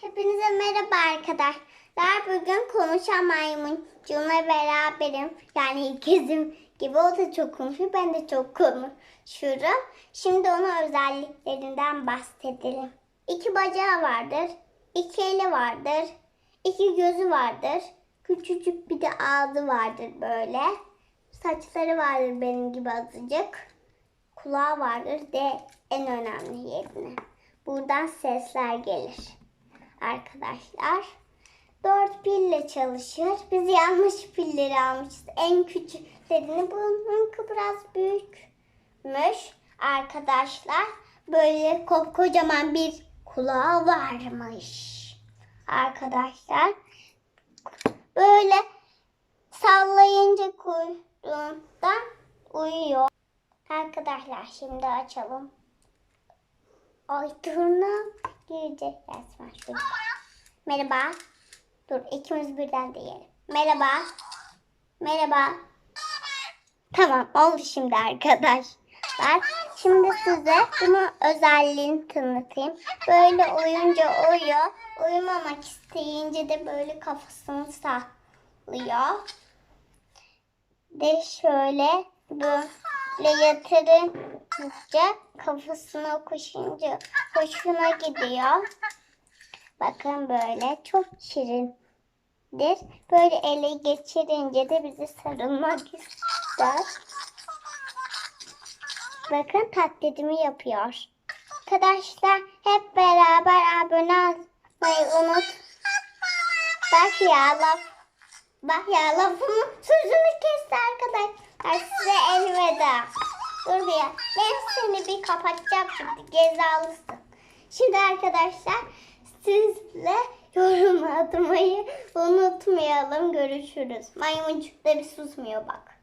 Hepinize merhaba arkadaşlar. Bugün konuşan maymuncuğumla beraberim. Yani ikizim gibi o da çok konuşuyor. Ben de çok konuşurum. Şimdi onun özelliklerinden bahsedelim. İki bacağı vardır. iki eli vardır. iki gözü vardır. Küçücük bir de ağzı vardır böyle. Saçları vardır benim gibi azıcık. Kulağı vardır de en önemli yerine. Buradan sesler gelir arkadaşlar. Dört pille çalışır. Biz yanlış pilleri almışız. En küçüklerini bununki biraz büyükmüş arkadaşlar. Böyle ko- kocaman bir kulağı varmış. Arkadaşlar böyle sallayınca kuyruğundan uyuyor. Arkadaşlar şimdi açalım. Ay turna girecek resmen şurada. Merhaba. Dur ikimiz birden diyelim. Merhaba. Merhaba. Tamam oldu şimdi arkadaşlar. Şimdi size bunun özelliğini tanıtayım. Böyle uyunca uyuyor. Uyumamak isteyince de böyle kafasını sallıyor. De şöyle böyle yatırınca kafasını okuşunca hoşuna gidiyor. Bakın böyle çok şirindir. Böyle ele geçirince de bizi sarılmak ister. Bakın taklidimi yapıyor. Arkadaşlar hep beraber abone olmayı unut. Bak ya laf. Bak ya lafımın sözünü kesti arkadaşlar. Size elveda. Dur bir. Ben seni bir kapatacağım şimdi. Cezalısın. Şimdi arkadaşlar sizle yorum atmayı unutmayalım. Görüşürüz. Maymuncuk da bir susmuyor bak.